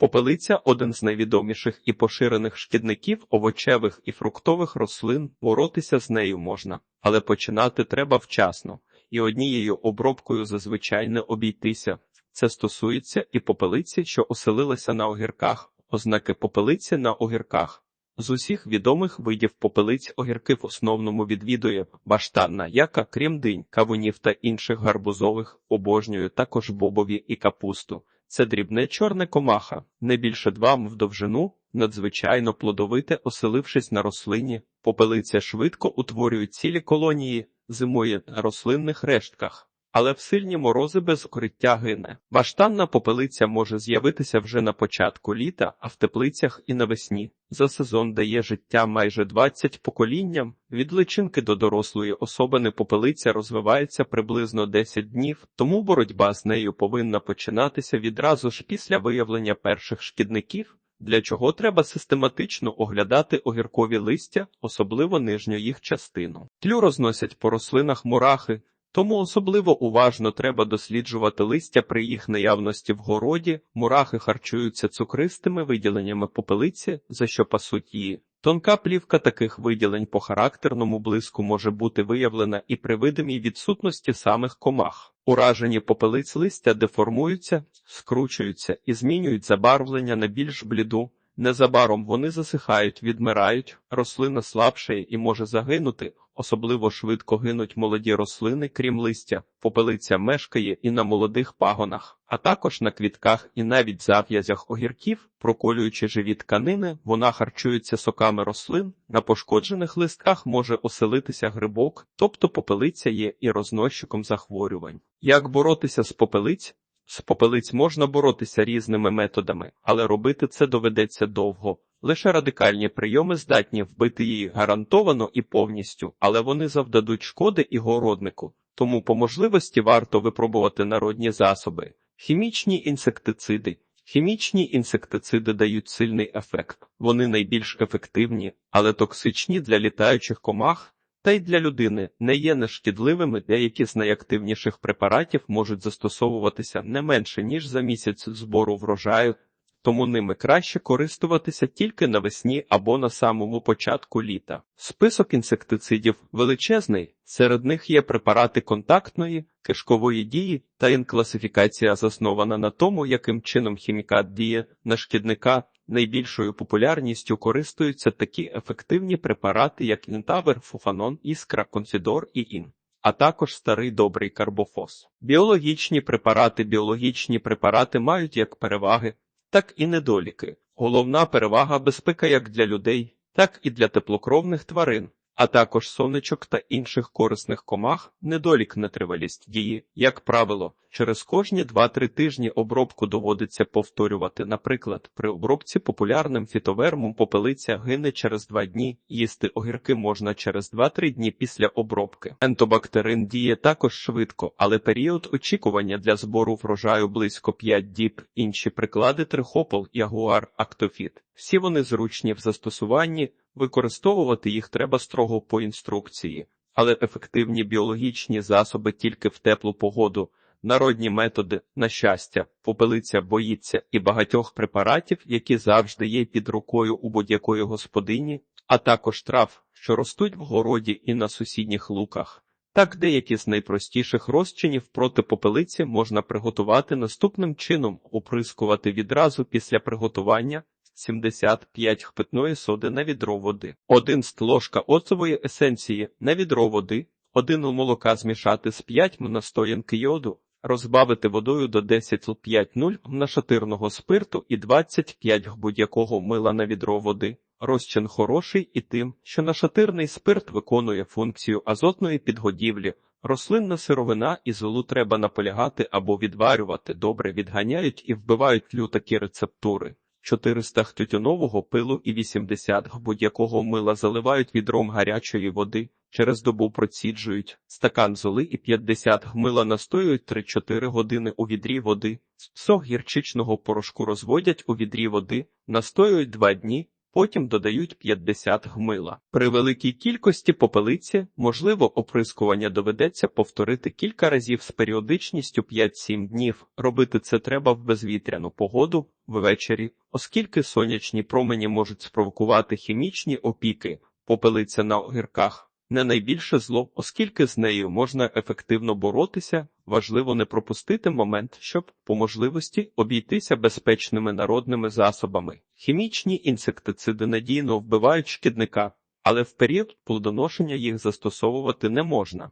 Попелиця один з найвідоміших і поширених шкідників овочевих і фруктових рослин. Боротися з нею можна, але починати треба вчасно, і однією обробкою зазвичай не обійтися. Це стосується і попелиці, що оселилася на огірках, ознаки попелиці на огірках. З усіх відомих видів попелиць огірки в основному відвідує баштанна, яка, крім динь, кавунів та інших гарбузових, обожнює також бобові і капусту. Це дрібне чорне комаха, не більше два м в довжину, надзвичайно плодовите, оселившись на рослині, попелиця швидко утворює цілі колонії, зимує на рослинних рештках. Але в сильні морози без укриття гине. Баштанна попелиця може з'явитися вже на початку літа, а в теплицях і навесні. За сезон дає життя майже 20 поколінням. Від личинки до дорослої особини попелиця розвивається приблизно 10 днів, тому боротьба з нею повинна починатися відразу ж після виявлення перших шкідників. Для чого треба систематично оглядати огіркові листя, особливо нижню їх частину. Тлю розносять по рослинах мурахи, тому особливо уважно треба досліджувати листя при їх наявності в городі, мурахи харчуються цукристими виділеннями попелиці, за що пасуть її. Тонка плівка таких виділень по характерному блиску може бути виявлена і при видимій відсутності самих комах. Уражені попелиць листя деформуються, скручуються і змінюють забарвлення на більш бліду. Незабаром вони засихають, відмирають, рослина слабшає і може загинути. Особливо швидко гинуть молоді рослини, крім листя, попелиця мешкає і на молодих пагонах, а також на квітках і навіть зав'язях огірків, проколюючи живі тканини, вона харчується соками рослин, на пошкоджених листках може оселитися грибок, тобто попелиця є і рознощиком захворювань. Як боротися з попелиць? З попелиць можна боротися різними методами, але робити це доведеться довго. Лише радикальні прийоми здатні вбити її гарантовано і повністю, але вони завдадуть шкоди і городнику. Тому по можливості варто випробувати народні засоби, хімічні інсектициди. Хімічні інсектициди дають сильний ефект. Вони найбільш ефективні, але токсичні для літаючих комах. Та й для людини не є нешкідливими, деякі з найактивніших препаратів можуть застосовуватися не менше ніж за місяць збору врожаю, тому ними краще користуватися тільки навесні або на самому початку літа. Список інсектицидів величезний, серед них є препарати контактної, кишкової дії та інкласифікація заснована на тому, яким чином хімікат діє на шкідника. Найбільшою популярністю користуються такі ефективні препарати, як інтавер, фуфанон, іскра, консідор і ін. А також старий добрий карбофос. Біологічні препарати Біологічні препарати мають як переваги, так і недоліки. Головна перевага безпека як для людей, так і для теплокровних тварин, а також сонечок та інших корисних комах, недолік нетривалість дії, як правило, через кожні 2-3 тижні обробку доводиться повторювати. Наприклад, при обробці популярним фітовермом попелиця гине через 2 дні, їсти огірки можна через 2-3 дні після обробки. Ентобактерин діє також швидко, але період очікування для збору врожаю близько 5 діб. Інші приклади трихопол, ягуар, актофіт. Всі вони зручні в застосуванні, використовувати їх треба строго по інструкції, але ефективні біологічні засоби тільки в теплу погоду. Народні методи, на щастя, попелиця боїться і багатьох препаратів, які завжди є під рукою у будь-якої господині, а також трав, що ростуть в городі і на сусідніх луках. Так деякі з найпростіших розчинів проти попелиці можна приготувати наступним чином, оприскувати відразу після приготування 75 х питної соди на відро води, 1 ст ложка оцової есенції на відро води, 1 л молока змішати з 5 м настоянки йоду, розбавити водою до 10,5 нашатирного спирту і 25 г будь-якого мила на відро води. Розчин хороший і тим, що нашатирний спирт виконує функцію азотної підгодівлі. Рослинна сировина і золу треба наполягати або відварювати, добре відганяють і вбивають тлю такі рецептури. 400 г тютюнового пилу і 80 г будь-якого мила заливають відром гарячої води, через добу проціджують, стакан золи і 50 г мила настоюють 3-4 години у відрі води, сок гірчичного порошку розводять у відрі води, настоюють 2 дні, Потім додають 50 гмила. При великій кількості попелиці, можливо, оприскування доведеться повторити кілька разів з періодичністю 5-7 днів. Робити це треба в безвітряну погоду ввечері, оскільки сонячні промені можуть спровокувати хімічні опіки. Попелиця на огірках не найбільше зло, оскільки з нею можна ефективно боротися. Важливо не пропустити момент, щоб по можливості обійтися безпечними народними засобами. Хімічні інсектициди надійно вбивають шкідника, але в період плодоношення їх застосовувати не можна.